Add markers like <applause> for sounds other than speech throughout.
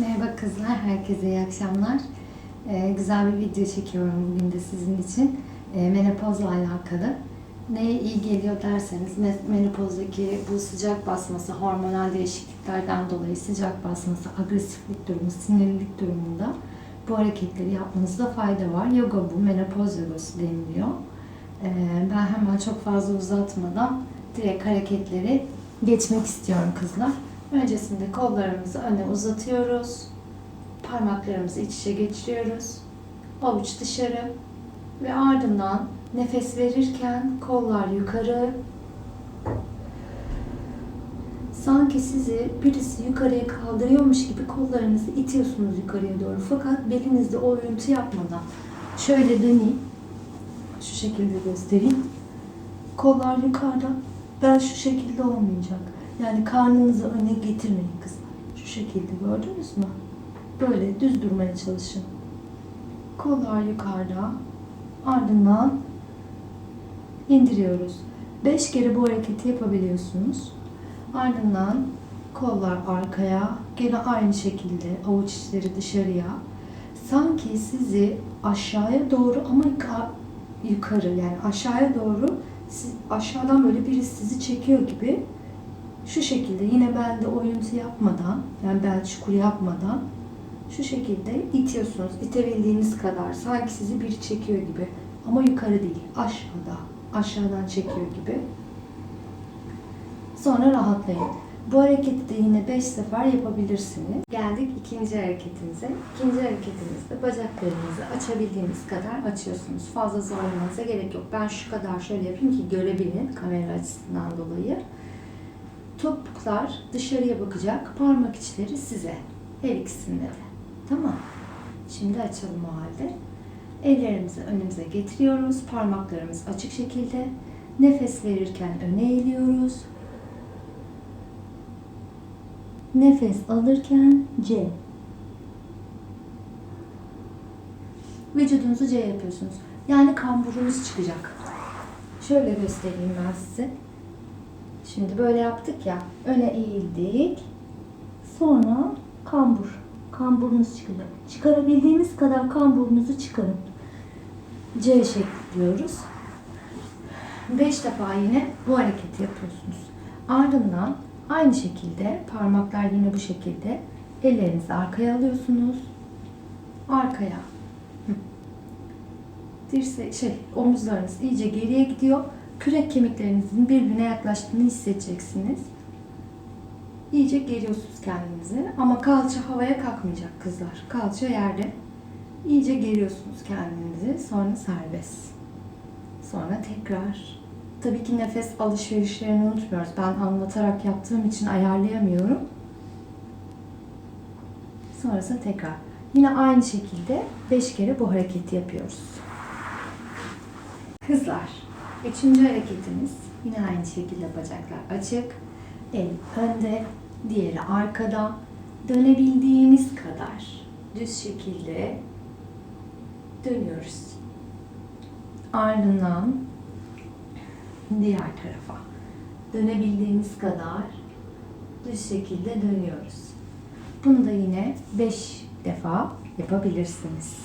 Merhaba kızlar, herkese iyi akşamlar. Ee, güzel bir video çekiyorum bugün de sizin için. Ee, menopozla alakalı. Neye iyi geliyor derseniz, me- menopozdaki bu sıcak basması, hormonal değişikliklerden dolayı sıcak basması, agresiflik durumu, sinirlilik durumunda bu hareketleri yapmanızda fayda var. Yoga bu, menopoz yogası deniliyor. Ee, ben hemen çok fazla uzatmadan direkt hareketleri geçmek istiyorum kızlar. Öncesinde kollarımızı öne uzatıyoruz. Parmaklarımızı iç içe geçiriyoruz. Avuç dışarı ve ardından nefes verirken kollar yukarı. Sanki sizi birisi yukarıya kaldırıyormuş gibi kollarınızı itiyorsunuz yukarıya doğru. Fakat belinizde o oyuntu yapmadan şöyle döneyim. Şu şekilde göstereyim. Kollar yukarıda. Ben şu şekilde olmayacak. Yani karnınızı öne getirmeyin kızlar. Şu şekilde gördünüz mü? Böyle düz durmaya çalışın. Kollar yukarıda. Ardından indiriyoruz. 5 kere bu hareketi yapabiliyorsunuz. Ardından kollar arkaya. Gene aynı şekilde avuç içleri dışarıya. Sanki sizi aşağıya doğru ama yuka- yukarı yani aşağıya doğru aşağıdan böyle birisi sizi çekiyor gibi şu şekilde yine belde oyuntu yapmadan yani bel çukuru yapmadan şu şekilde itiyorsunuz. İtebildiğiniz kadar. Sanki sizi biri çekiyor gibi. Ama yukarı değil. Aşağıda. Aşağıdan çekiyor gibi. Sonra rahatlayın. Bu hareketi de yine 5 sefer yapabilirsiniz. Geldik ikinci hareketimize. İkinci hareketimizde bacaklarınızı açabildiğiniz kadar açıyorsunuz. Fazla zorlamanıza gerek yok. Ben şu kadar şöyle yapayım ki görebilin kamera açısından dolayı. Topuklar dışarıya bakacak, parmak içleri size. Her ikisinde de. Tamam. Şimdi açalım o halde. Ellerimizi önümüze getiriyoruz. Parmaklarımız açık şekilde. Nefes verirken öne eğiliyoruz. Nefes alırken C. Vücudunuzu C yapıyorsunuz. Yani kamburunuz çıkacak. Şöyle göstereyim ben size. Şimdi böyle yaptık ya. Öne eğildik. Sonra kambur. Kamburunuz çıkacak. Çıkarabildiğiniz kadar kamburunuzu çıkarın. C şekli diyoruz. 5 defa yine bu hareketi yapıyorsunuz. Ardından aynı şekilde parmaklar yine bu şekilde ellerinizi arkaya alıyorsunuz. Arkaya. Dirse şey omuzlarınız iyice geriye gidiyor. Kürek kemiklerinizin birbirine yaklaştığını hissedeceksiniz. İyice geriyorsunuz kendinizi ama kalça havaya kalkmayacak kızlar. Kalça yerde. İyice geriyorsunuz kendinizi. Sonra serbest. Sonra tekrar. Tabii ki nefes alışverişlerini unutmuyoruz. Ben anlatarak yaptığım için ayarlayamıyorum. Sonrasında tekrar. Yine aynı şekilde 5 kere bu hareketi yapıyoruz. Kızlar, üçüncü hareketimiz yine aynı şekilde bacaklar açık, el önde, diğeri arkada. Dönebildiğimiz kadar düz şekilde dönüyoruz. Ardından diğer tarafa dönebildiğimiz kadar düz şekilde dönüyoruz. Bunu da yine 5 defa yapabilirsiniz.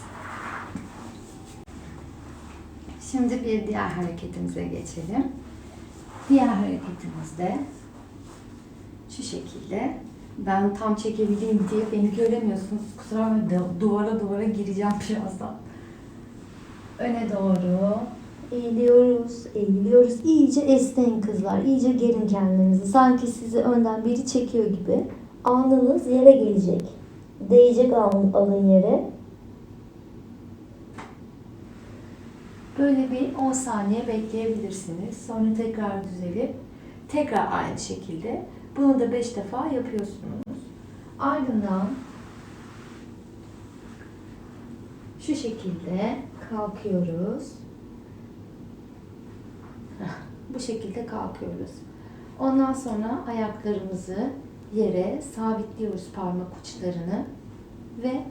Şimdi bir diğer hareketimize geçelim. Diğer hareketimizde şu şekilde ben tam çekebileyim diye beni göremiyorsunuz. Kusura bakmayın duvara duvara gireceğim birazdan. Öne doğru Eğiliyoruz, eğiliyoruz. İyice esneyin kızlar. İyice gerin kendinizi. Sanki sizi önden biri çekiyor gibi. Alnınız yere gelecek. Değecek alın, alın yere. Böyle bir 10 saniye bekleyebilirsiniz. Sonra tekrar düzelip tekrar aynı şekilde bunu da 5 defa yapıyorsunuz. Ardından şu şekilde kalkıyoruz. Bu şekilde kalkıyoruz. Ondan sonra ayaklarımızı yere sabitliyoruz parmak uçlarını ve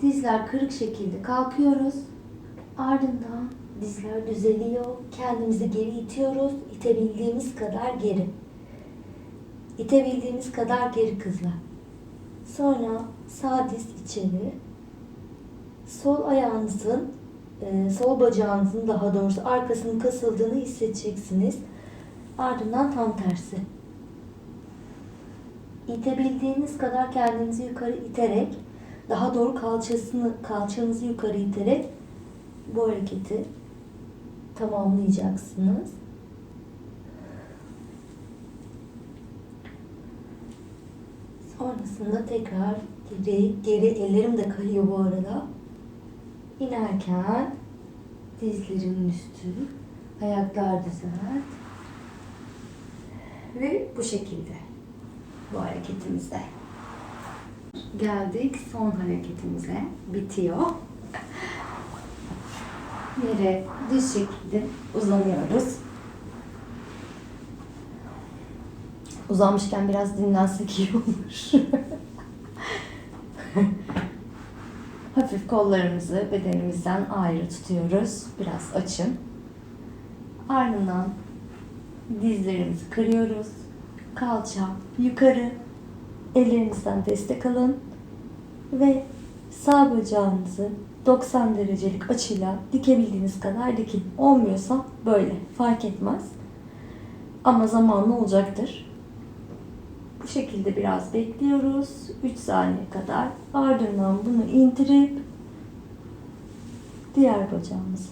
dizler kırık şekilde kalkıyoruz. Ardından Dizler düzeliyor. Kendimizi geri itiyoruz. İtebildiğimiz kadar geri. İtebildiğimiz kadar geri kızlar. Sonra sağ diz içeri. Sol ayağınızın, e, sol bacağınızın daha doğrusu arkasının kasıldığını hissedeceksiniz. Ardından tam tersi. İtebildiğiniz kadar kendinizi yukarı iterek, daha doğru kalçasını, kalçanızı yukarı iterek bu hareketi tamamlayacaksınız. Sonrasında tekrar geri, geri ellerim de kayıyor bu arada. İnerken dizlerimin üstü, ayaklar düzelt. Ve bu şekilde bu hareketimizde. Geldik son hareketimize. Bitiyor. Yere düz şekilde uzanıyoruz. Uzanmışken biraz dinlensek iyi olur. <laughs> Hafif kollarımızı bedenimizden ayrı tutuyoruz. Biraz açın. Ardından dizlerimizi kırıyoruz. Kalça yukarı. Ellerinizden destek alın. Ve sağ bacağınızı 90 derecelik açıyla dikebildiğiniz kadar dikin. Olmuyorsa böyle fark etmez. Ama zamanlı olacaktır. Bu şekilde biraz bekliyoruz. 3 saniye kadar. Ardından bunu indirip diğer bacağımızı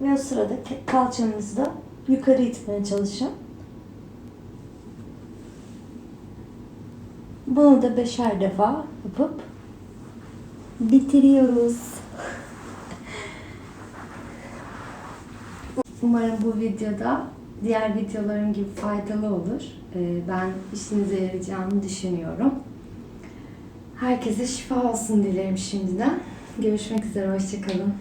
ve o sırada kalçanızı da yukarı itmeye çalışın. Bunu da beşer defa yapıp bitiriyoruz. Umarım bu videoda diğer videolarım gibi faydalı olur. Ee, Ben işinize yarayacağını düşünüyorum. Herkese şifa olsun dilerim şimdiden. Görüşmek üzere, hoşçakalın.